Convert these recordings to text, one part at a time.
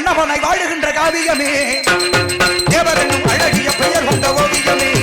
மன்னவனை வாழுகின்ற காவியமே. தேவரனும் அழகிய பெயர் கொண்ட ஓவியமே.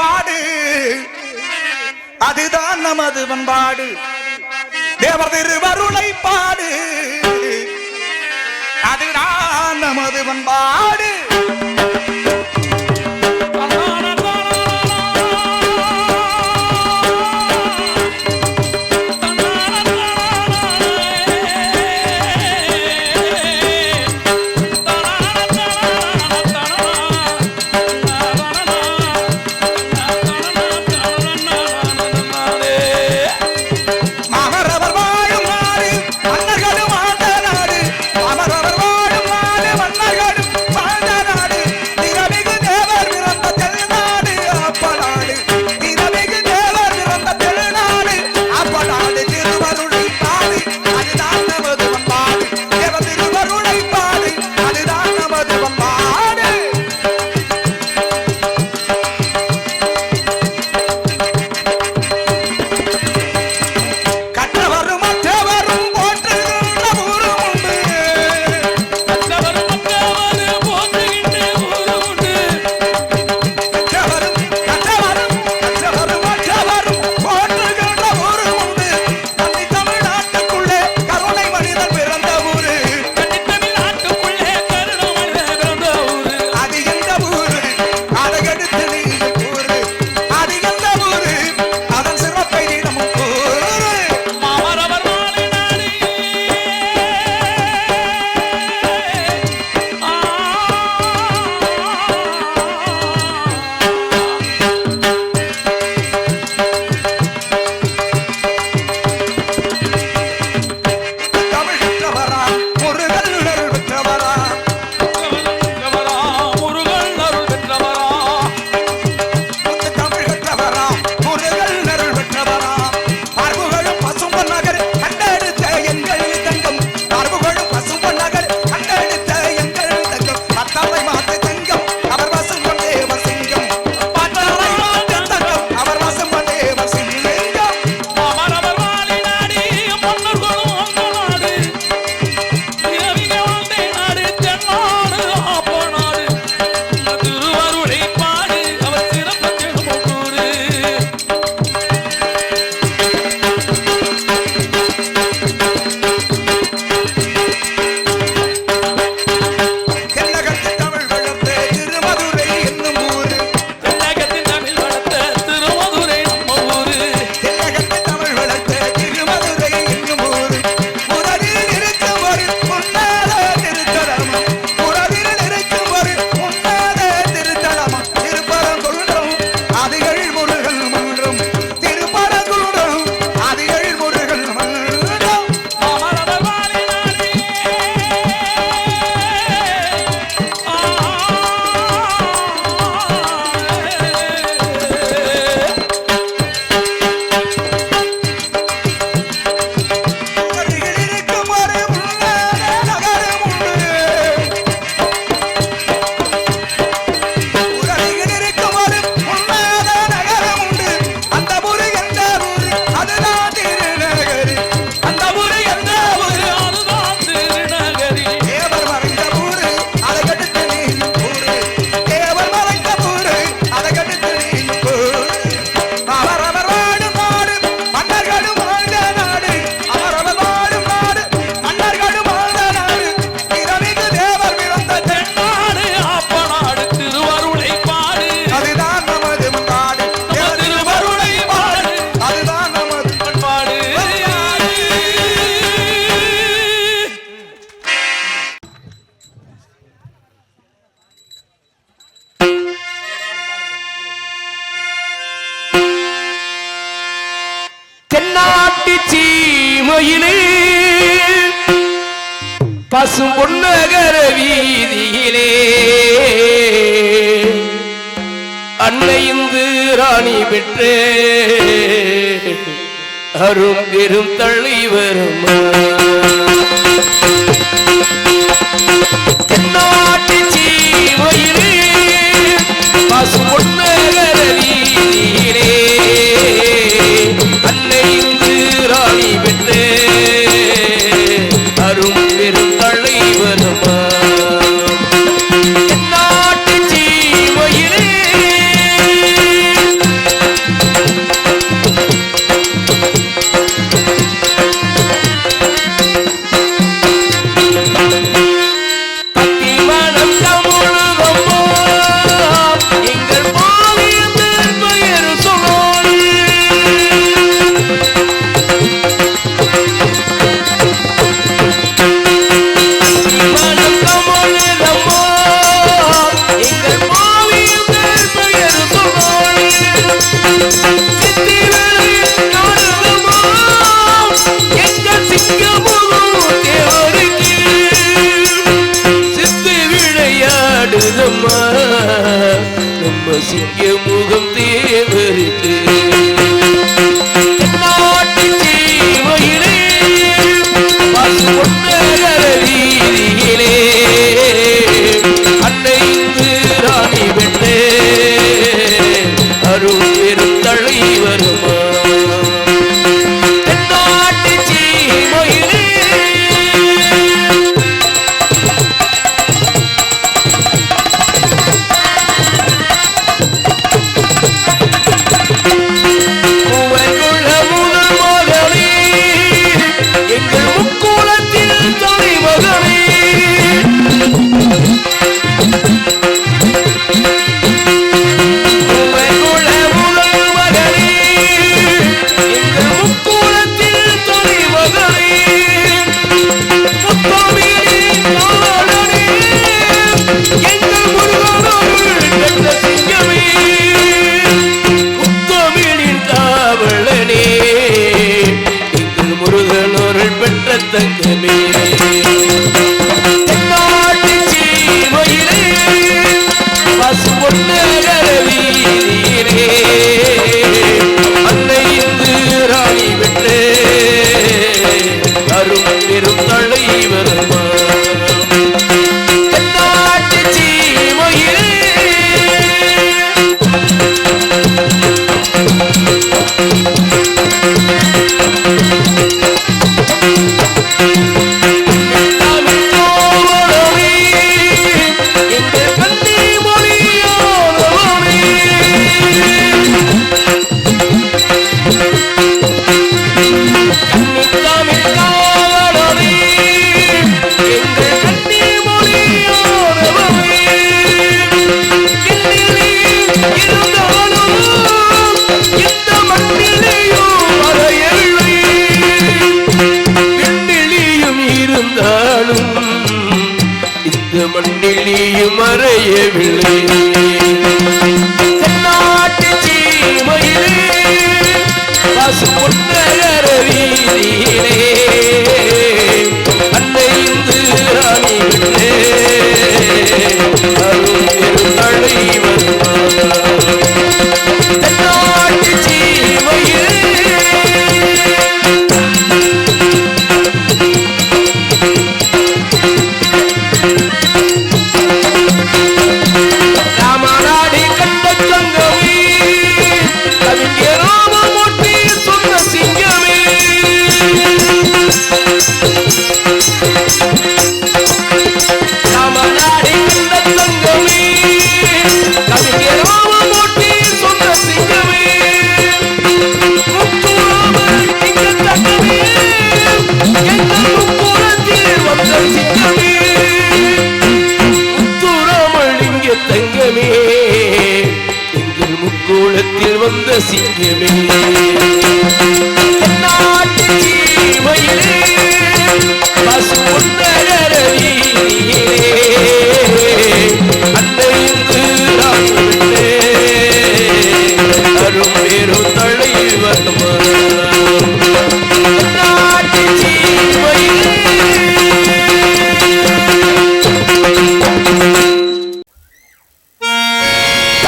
பண்பாடு. அதுதான் நமது பண்பாடு. தேவர் திருவருளை பாடு. அதுதான் நமது பண்பாடு. பசும் பொன்னகர வீதியிலே. அன்னை இந்து ராணி பெற்றே. அரும் பெரும் தள்ளி வரும். நாட்டு சீவையிலே பசு பொன்ன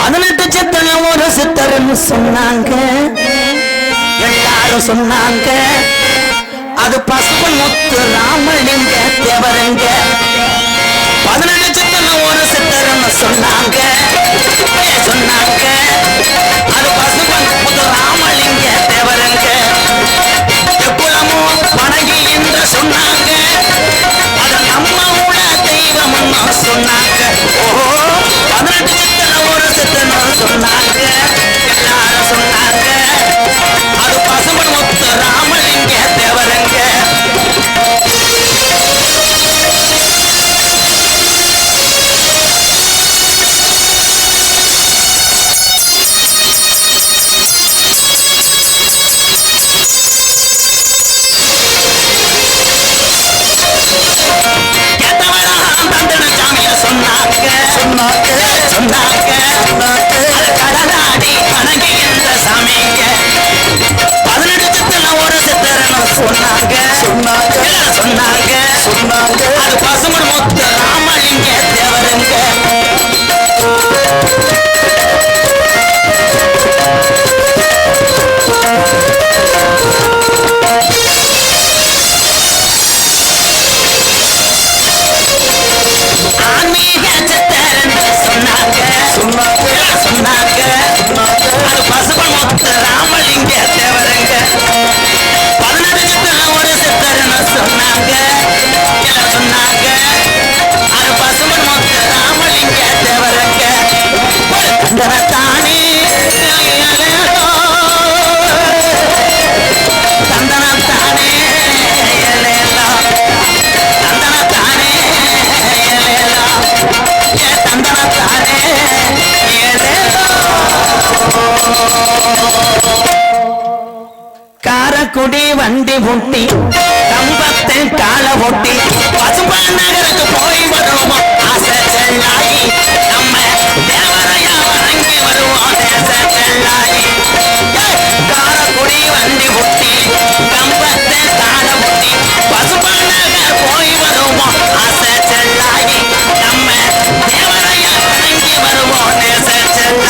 பதினெட்டு சத்தனை ஒரு சித்தர்னு சொன்னாங்க. எல்லாரும் சொன்னாங்க. அது பசுபன் முத்து ராமலிங்க தேவரங்க பதினெட்டு சித்தர்னு ஒரு சித்தர்னு சொன்னாங்க. சொன்னாங்க? அது பசுபன் முத்து ராமலிங்க தேவரங்க குலமும் வணங்கி என்று சொன்னாங்க. அது நம்ம உல தெய்வம் சொன்னாங்க. ஓ பதினெட்டு ஒரு சொன்னாங்க எல்லாரும் சொன்னாங்க அது பசுமன் முத்து ராமலிங்க அது பசுமன் மொத்த காரக்குடி வண்டி முட்டி கம்பத்தை கால ஒட்டி பசுபா நகருக்கு போய் வருவோம்? ஆசை செல்லாயி நம்ம தேவரையா வணங்கி வருவோம். தேச செல்லாயி. காரக்குடி வண்டி முட்டி கம்பத்தை கால ஒட்டி பசுபா நகர் போய் வருவோம்? ஆசை செல்லாயி நம்ம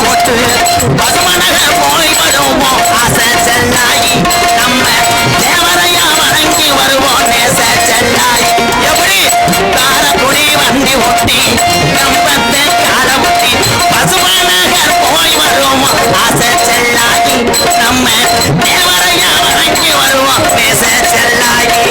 வேட்டி பசுமனக போய் வருவோம் ஆசை செல்லாயி நம்ம தேவரையா வணங்கி வருவோம் நேச செல்லாயி. எப்படி? காரக்குடி வண்டி ஒட்டி கம்பத்தை கால ஒட்டி பசுமனகர் போய் வருவோம்? ஆசை செல்லாயி நம்ம தேவரையா வணங்கி வருவோம் பேச செல்லாயி.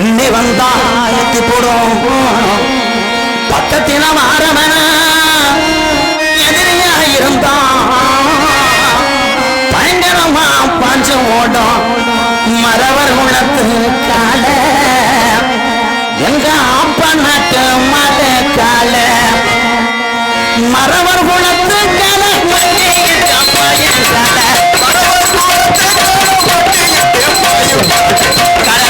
பிள்ளை வந்தாயத்து போடும். பக்கத்தின வாரவன எதிரியா இருந்தான். பயங்கரமா பாஞ்சு ஓடும். மறவர் உணத்து கால. எங்க அப்பா நாட்டு மத கால. மறவர் குணத்து கால. கால.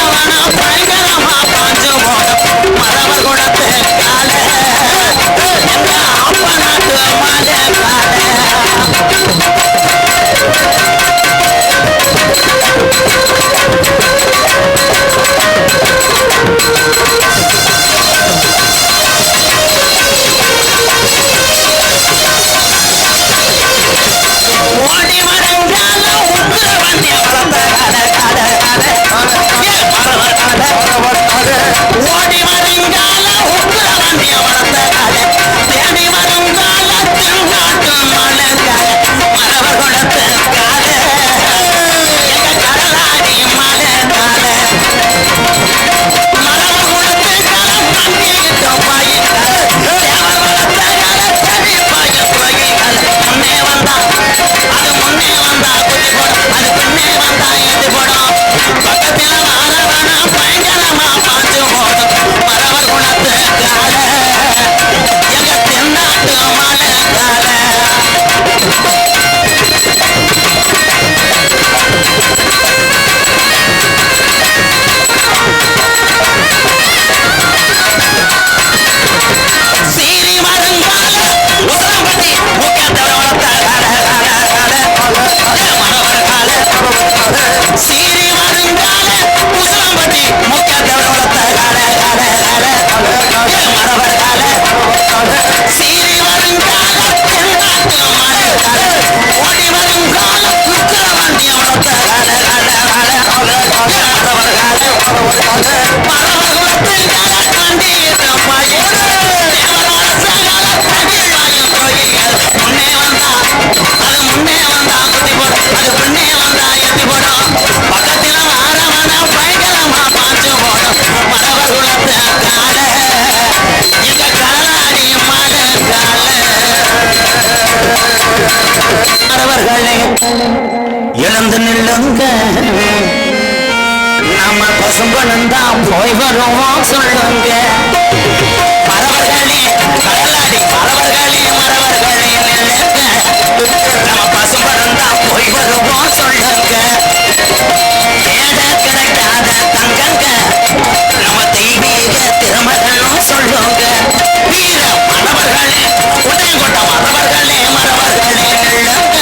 போய்வரும் சொல்லுங்க மரவர்களே கடலாடி மரவர்களே மரவர்களே நம்ம பசு பறந்தா போய் வருவோம் சொல்லுங்க தேட கிடைக்காத தங்கங்க நம்ம தெய்வீக திறமைகளும் சொல்லுங்க வீர மரவர்களே உடல் கொண்ட மரவர்களே மரவர்களே நல்லங்க